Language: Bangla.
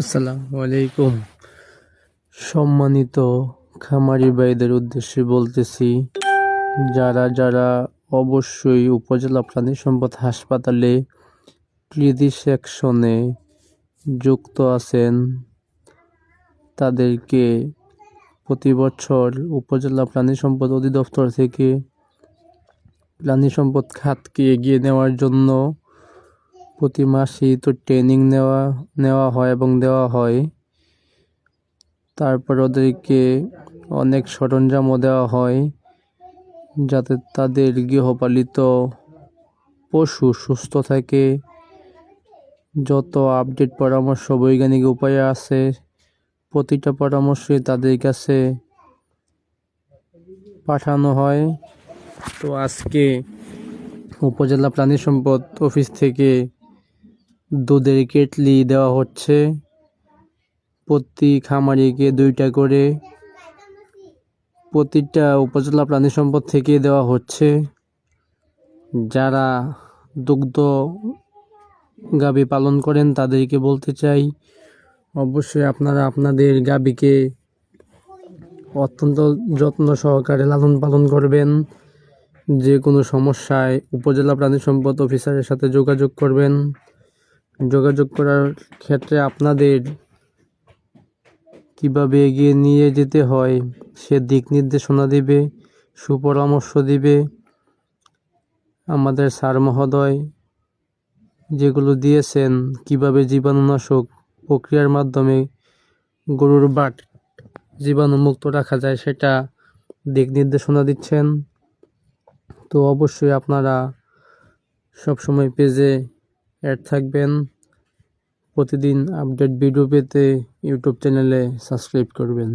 আসসালামু আলাইকুম। সম্মানিত খামারি ভাইদের উদ্দেশ্যে বলতেছি, যারা যারা অবশ্যই উপজেলা প্রাণী সম্পদ হাসপাতালে কৃষি সেকশনে যুক্ত আছেন, তাদেরকে প্রতি বছর উপজেলা প্রাণী সম্পদ অধিদপ্তর থেকে প্রাণী সম্পদ খাতকে এগিয়ে নেওয়ার জন্য প্রতি মাসেই তো ট্রেনিং নেওয়া নেওয়া হয় এবং দেওয়া হয়। তারপর ওদেরকে অনেক সরঞ্জামও দেওয়া হয়, যাতে তাদের গৃহপালিত পশু সুস্থ থাকে। যত আপডেট পরামর্শ, বৈজ্ঞানিক উপায়ে আছে, প্রতিটা পরামর্শই তাদের কাছে পাঠানো হয়। তো আজকে উপজেলা প্রাণী সম্পদ অফিস থেকে দুধের কেটলি দেওয়া হচ্ছে। প্রতি খামারিকে দুইটা করে প্রতিটা উপজেলা প্রাণী সম্পদ থেকে দেওয়া হচ্ছে। যারা দুগ্ধ গাভী পালন করেন, তাদেরকে বলতে চাই, অবশ্যই আপনারা আপনাদের গাবিকে অত্যন্ত যত্ন সহকারে লালন পালন করবেন। যে কোনো সমস্যায় উপজেলা প্রাণী সম্পদ অফিসারের সাথে যোগাযোগ করবেন। যোগাযোগ করার ক্ষেত্রে আপনাদের কীভাবে এগিয়ে নিয়ে যেতে হয়, সে দিক নির্দেশনা দিবে, সুপরামর্শ দিবে। আমাদের স্যার মহোদয় যেগুলো দিয়েছেন, কীভাবে জীবাণুনাশক প্রক্রিয়ার মাধ্যমে গরুর বাট জীবাণুমুক্ত রাখা যায়, সেটা দিক নির্দেশনা দিচ্ছেন। তো অবশ্যই আপনারা সবসময় পেজে অ্যাড থাকবেন। প্রতিদিন আপডেট ভিডিও পেতে ইউটিউব চ্যানেলে সাবস্ক্রাইব করবেন।